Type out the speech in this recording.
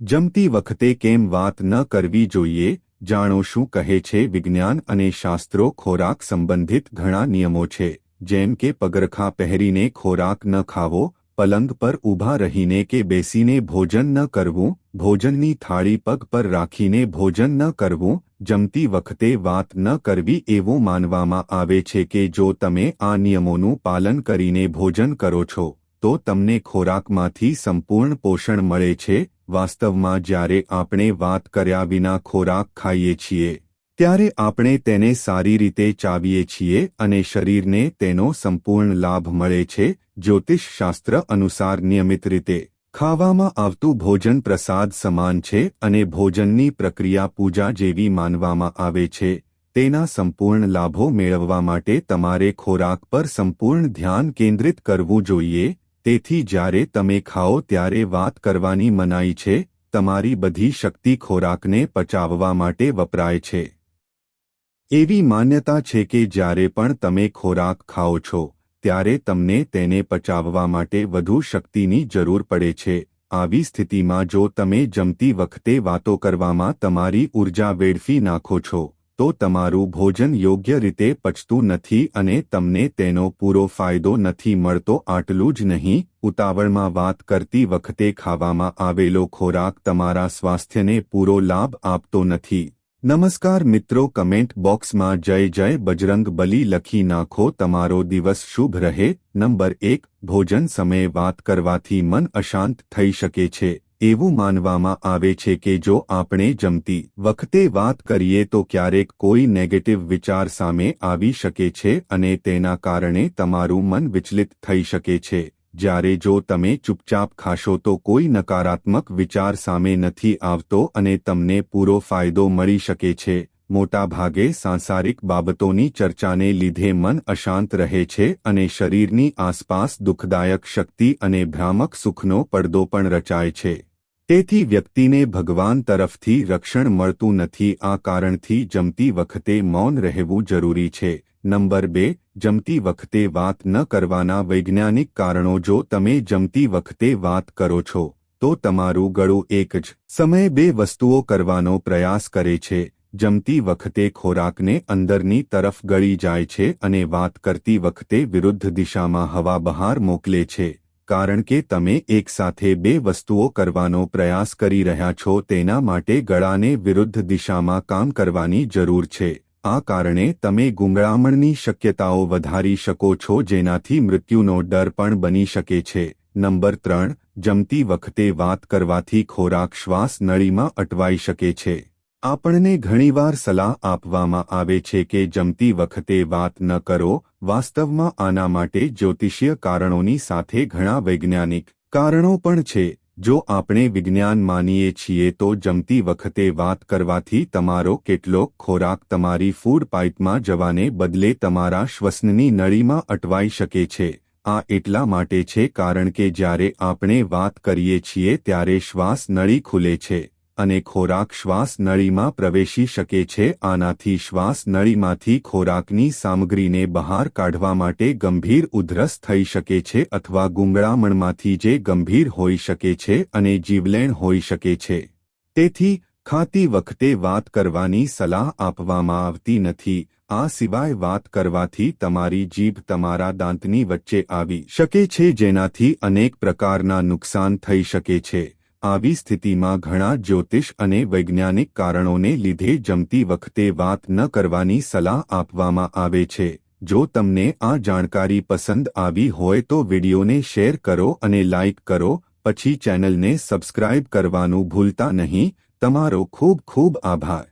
જમતી વખતે કેમ વાત ન કરવી જોઈએ, જાણો શું કહે છે વિજ્ઞાન અને શાસ્ત્રો ખોરાક સંબંધિત ઘણા નિયમો છે, જેમ કે પગરખા પહેરીને ખોરાક ન ખાવો, પલંગ પર ઊભા રહીને કે બેસીને ભોજન ન કરવું, ભોજનની થાળી પગ પર રાખીને ભોજન ન કરવું, જમતી વખતે વાત ન કરવી એવું માનવામાં આવે છે કે જો તમે આ નિયમોનું પાલન કરીને ભોજન કરો છો, તો તમને ખોરાકમાંથી સંપૂર્ણ પોષણ મળે છે વાસ્તવમાં જ્યારે આપણે વાત કર્યા વિના ખોરાક ખાઈએ છીએ, ત્યારે આપણે તેને સારી રીતે ચાવીએ છીએ અને શરીરને તેનો સંપૂર્ણ લાભ મળે છે, જ્યોતિષશાસ્ત્ર અનુસાર નિયમિત રીતે. ખાવામાં આવતું ભોજન પ્રસાદ સમાન છે અને ભોજનની પ્રક્રિયા પૂજા જેવી માનવામાં આવે છે. તેના સંપૂર્ણ લાભો મેળવવા માટે તમારે ખોરાક પર સંપૂર્ણ ધ્યાન કેન્દ્રિત કરવું જોઈએ તેથી જ્યારે તમે ખાઓ ત્યારે વાત કરવાની મનાઈ છે, તમારી બધી શક્તિ ખોરાકને પચાવવા માટે વપરાય છે. એવી માન્યતા છે કે જ્યારે પણ તમે ખોરાક ખાઓ છો, ત્યારે તમને તેને પચાવવા માટે વધુ શક્તિની જરૂર પડે છે. આવી સ્થિતિમાં જો તમે જમતી વખતે વાતો કરવામાં તમારી ઊર્જા વેડફી નાખો છો તો તમારું ભોજન યોગ્ય રીતે પચતું નથી અને તમને તેનો પૂરો ફાયદો નથી મળતો આટલું જ નહીં, ઉતાવળમાં વાત કરતી વખતે ખાવામાં આવેલો ખોરાક તમારા સ્વાસ્થ્યને પૂરો લાભ આપતો નથી. નમસ્કાર મિત્રો, કમેન્ટ બોક્સમાં જય જય બજરંગ બલી લખી નાખો, તમારો દિવસ શુભ રહે. નંબર એક, ભોજન સમયે વાત કરવાથી મન અશાંત થઈ શકે છે. એવું માનવામાં આવે છે કે જો આપણે જમતી વખતે વાત કરીએ તો ક્યારેક કોઈ નેગેટિવ વિચાર સામે આવી શકે છે અને તેના કારણે તમારું મન વિચલિત થઈ શકે છે. જ્યારે જો તમે ચૂપચાપ ખાશો તો કોઈ નકારાત્મક વિચાર સામે નથી આવતો અને તમને પૂરો ફાયદો મળી શકે છે. મોટાભાગે સાંસારિક બાબતોની ચર્ચાને લીધે મન અશાંત રહે છે અને શરીરની આસપાસ દુઃખદાયક શક્તિ અને ભ્રામક સુખનો પડદો પણ રચાય છે. તેથી વ્યક્તિને ભગવાન તરફથી રક્ષણ મળતું નથી, આ કારણથી જમતી વખતે મૌન રહેવું જરૂરી છે. નંબર બે, જમતી વખતે વાત ન કરવાના વૈજ્ઞાનિક કારણો. જો તમે જમતી વખતે વાત કરો છો, તો તમારું ગળું એક જ સમયે બે વસ્તુઓ કરવાનો પ્રયાસ કરે છે. જમતી વખતે ખોરાકને અંદરની તરફ ગળી જાય છે અને વાત કરતી વખતે વિરુદ્ધ દિશામાં હવા બહાર મોકલે છે. કારણ કે તમે એકસાથે બે વસ્તુઓ કરવાનો પ્રયાસ કરી રહ્યા છો તેના માટે ગળાને વિરુદ્ધ દિશામાં કામ કરવાની જરૂર છે. આ કારણે તમે ગુંગળામણની શક્યતાઓ વધારી શકો છો જેનાથી મૃત્યુનો ડર પણ બની શકે છે. નંબર ત્રણ, જમતી વખતે વાત કરવાથી ખોરાક શ્વાસ નળીમાં અટવાઈ શકે છે. આપણને ઘણીવાર સલાહ આપવામાં આવે છે કે જમતી વખતે વાત ન કરો વાસ્તવમાં આના માટે જ્યોતિષીય કારણોની સાથે ઘણા વૈજ્ઞાનિક કારણો પણ છે. જો આપણે વિજ્ઞાન માનીએ છીએ તો જમતી વખતે વાત કરવાથી તમારો કેટલોક ખોરાક તમારી ફૂડ પાઇપમાં જવાને બદલે તમારા શ્વસનની નળીમાં અટવાઈ શકે છે. આ એટલા માટે છે કારણ કે જ્યારે આપણે વાત કરીએ છીએ ત્યારે શ્વાસ નળી ખુલે છે. અને ખોરાક શ્વાસ નળીમાં પ્રવેશી શકે છે. આનાથી શ્વાસ નળીમાંથી ખોરાકની સામગ્રીને બહાર કાઢવા માટે ગંભીર ઉધરસ થઈ શકે છે અથવા ગુંગળામણમાંથી જે ગંભીર હોઈ શકે છે અને જીવલેણ હોઈ શકે છે. તેથી, ખાતી વખતે વાત કરવાની સલાહ આપવામાં આવતી નથી. આ સિવાય વાત કરવાથી તમારી જીભ તમારા દાંતની વચ્ચે આવી શકે છે જેનાથી અનેક પ્રકારના નુકસાન થઈ શકે છે. આવી સ્થિતિમાં ઘણા જ્યોતિષ અને વૈજ્ઞાનિક કારણોને લીધે જમતી વખતે વાત ન કરવાની સલાહ આપવામાં આવે છે. જો તમને આ જાણકારી પસંદ આવી હોય તો વિડિયોને શેર કરો અને લાઇક કરો, પછી ચેનલને સબસ્ક્રાઇબ કરવાનું ભૂલતા નહીં. તમારો ખૂબ ખૂબ આભાર.